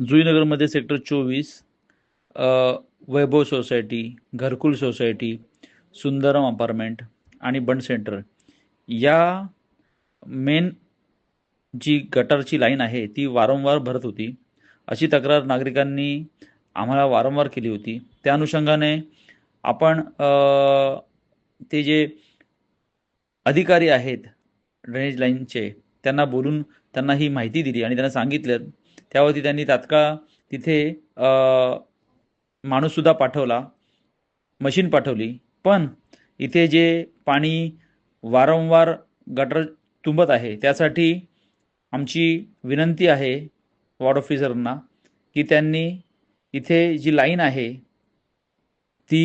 जुईनगरमध्ये sector चोवीस Vaibhav society Gharkul society Sundaram apartment आणि बंड सेंटर. या मेन जी गटारची लाईन आहे ती वारंवार भरत होती. अशी तक्रार नागरिकांनी आम्हाला वारंवार केली होती. त्या अनुषंगाने आपण ते जे अधिकारी आहेत ड्रेनेज लाईनचे त्यांना बोलून त्यांना ही माहिती दिली आणि त्यांना सांगितलं त्यावरती त्यांनी तात्काळ तिथे माणूससुद्धा पाठवला मशीन पाठवली. पण इथे जे पाणी वारंवार गटर तुंबत आहे त्यासाठी आमची विनंती आहे वॉर्ड ऑफिसरना की त्यांनी इथे जी लाईन आहे ती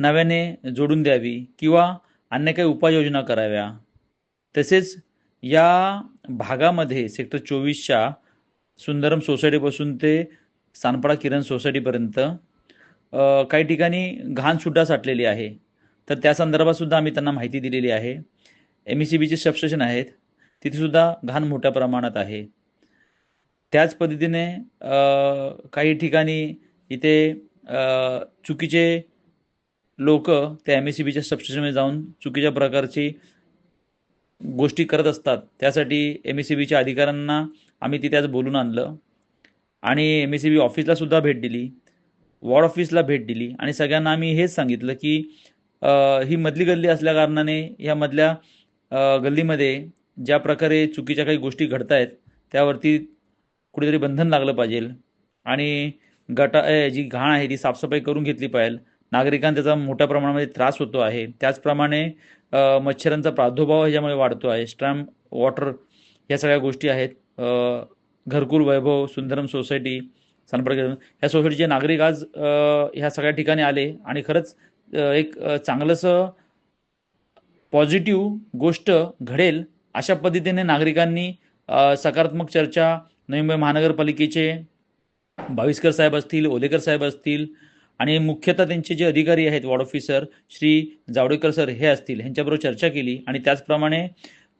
नव्याने जोडून द्यावी किंवा अन्य काही उपाययोजना कराव्या. तसेच या भागामध्ये सेक्टर चोवीसच्या सुंदरम सोसायटीपासून ते सानपाडा किरण सोसायटीपर्यंत काही ठिकाणी घाणसुद्धा साठलेली आहे. तर त्या संदर्भातसुद्धा आम्ही त्यांना माहिती दिलेली आहे. एम ई सी बीचे सबस्टेशन आहेत. तिथेसुद्धा घाण मोठ्या प्रमाणात आहे. त्याच पद्धतीने काही ठिकाणी इथे चुकीचे लोक त्या एम एस सी बीच्या सबस्टेशनमध्ये जाऊन चुकीच्या प्रकारची गोष्टी करत असतात. त्यासाठी एम एस सी बीच्या अधिकाऱ्यांना आम्ही तिथे आज बोलून आणलं. आणि एम एस सी बी ऑफिसला सुद्धा भेट दिली. वॉर्ड ऑफिसला भेट दिली. आणि सगळ्यांना आम्ही हेच सांगितलं की ही मधली गल्ली असल्या कारणाने या मधल्या गल्लीमध्ये ज्या प्रकारे चुकीच्या काही गोष्टी घडत आहेत त्यावरती कुठेतरी बंधन लागलं पाहिजे. आणि गटा जी घाण आहे ती साफसफाई करून घेतली पाहिजे. नागरिकांना त्याचा मोठ्या प्रमाणामध्ये त्रास होतो आहे. त्याचप्रमाणे मच्छरांचा प्रादुर्भाव ह्याच्यामुळे वाढतो आहे. स्ट्रॅम वॉटर या सगळ्या गोष्टी आहेत. घरकुल वैभव सुंदरम सोसायटी सानपाडा ह्या सोसायटीचे नागरिक आज ह्या सगळ्या ठिकाणी आले आणि खरंच एक चांगलंसं पॉझिटिव्ह गोष्ट घडेल अशा पद्धतीने नागरिकांनी सकारात्मक चर्चा नवी मुंबई महानगरपालिकेचे भाविस्कर साहेब असतील ओलेकर साहेब असतील आणि मुख्यतः त्यांचे जे अधिकारी आहेत ward officer Shri Javadekar sir हे असतील ह्यांच्याबरोबर चर्चा केली आणि त्याचप्रमाणे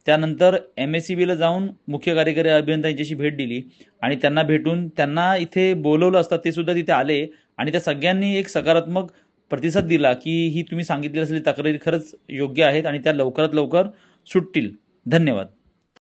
त्यानंतर एम एस सी बीला जाऊन मुख्य कार्यकारी अभियंता यांच्याशी भेट दिली. आणि त्यांना भेटून त्यांना इथे बोलवलं असतात ते सुद्धा तिथे आले. आणि त्या सगळ्यांनी एक सकारात्मक प्रतिसाद दिला की ही तुम्ही सांगितली असलेली तक्रारी खरंच योग्य आहेत आणि त्या लवकरात लवकर सुटतील. धन्यवाद.